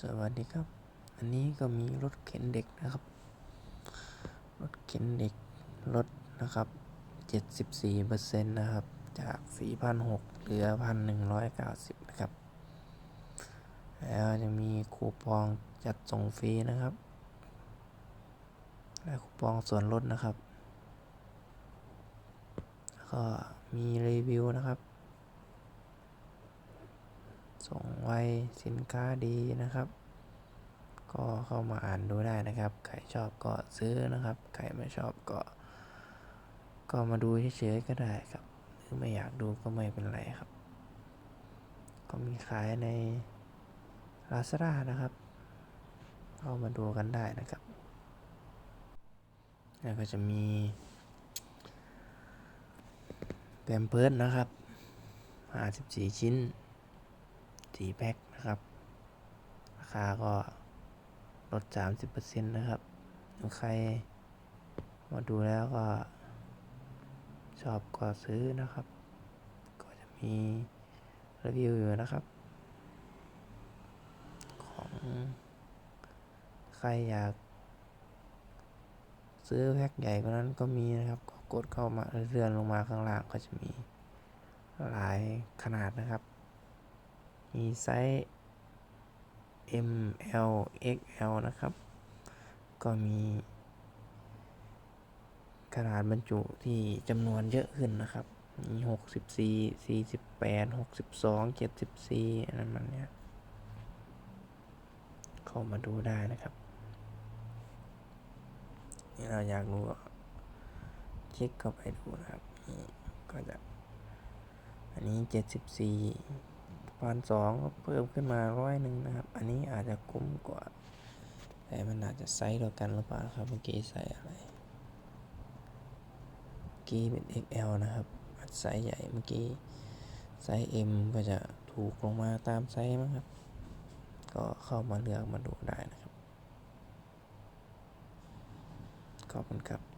สวัสดีครับ อันนี้ก็มีรถเข็นเด็กนะครับ รถเข็นเด็กลดนะครับ 74เปอร์เซ็นต์นะครับ จาก 4,600เหลือ 1,190 นะครับ แล้วจะมีคูปองจัดส่งฟรีนะครับ และคูปองส่วนลดนะครับ แล้วก็มีรีวิวนะครับ ส่งไวสินค้าดีนะครับ ก็เข้ามาอ่านดูได้นะครับ ใครชอบก็ซื้อนะครับ ใครไม่ชอบก็ ก็มาดูเฉยๆก็ได้ครับหรือไม่อยากดูก็ไม่เป็นไรครับ ก็มีขายใน Lazada นะครับ เข้ามาดูกันได้นะครับ แล้วก็จะมีแปมเพิร์ดนะครับ 54 ชิ้น 4แพ็คนะครับ ราคาก็ลด 30%นะครับถ้าใครมาดูแล้วก็ ชอบก็ซื้อนะครับ ก็จะมีรีวิวอยู่นะครับ ของใครอยาก ซื้อแพ็คใหญ่กว่านั้นก็มีนะครับ ก็กดเข้ามาเลื่อนลงมาข้างล่างก็จะมีหลายขนาดนะครับ มีไซส์ M L X L นะครับ ก็มีขนาดบรรจุที่จำนวนเยอะขึ้นนะครับ มีหกสิบสี่สี่สิบแปดหกสิบสองเจ็ดสิบสี่อันนั้นมันเนี่ยเข้ามาดูได้นะครับนี่เราอยากรู้ก็คลิกเข้าไปดูนะครับนี่ก็จะ อันนี้เจ็ดสิบสี่ พันสองก็เพิ่มขึ้นมาร้อยหนึ่งนะครับ อันนี้อาจจะคุ้มกว่า แต่มันอาจจะไซส์เดียวกันหรือเปล่าครับเมื่อกี้ใส่อะไรเมื่อกี้เป็น XL นะครับอัดไซส์ใหญ่เมื่อกี้ไซส์ M ก็จะถูกลงมาตามไซส์มั้งครับ ก็เข้ามาเลือกมาดูได้นะครับ ขอบคุณครับ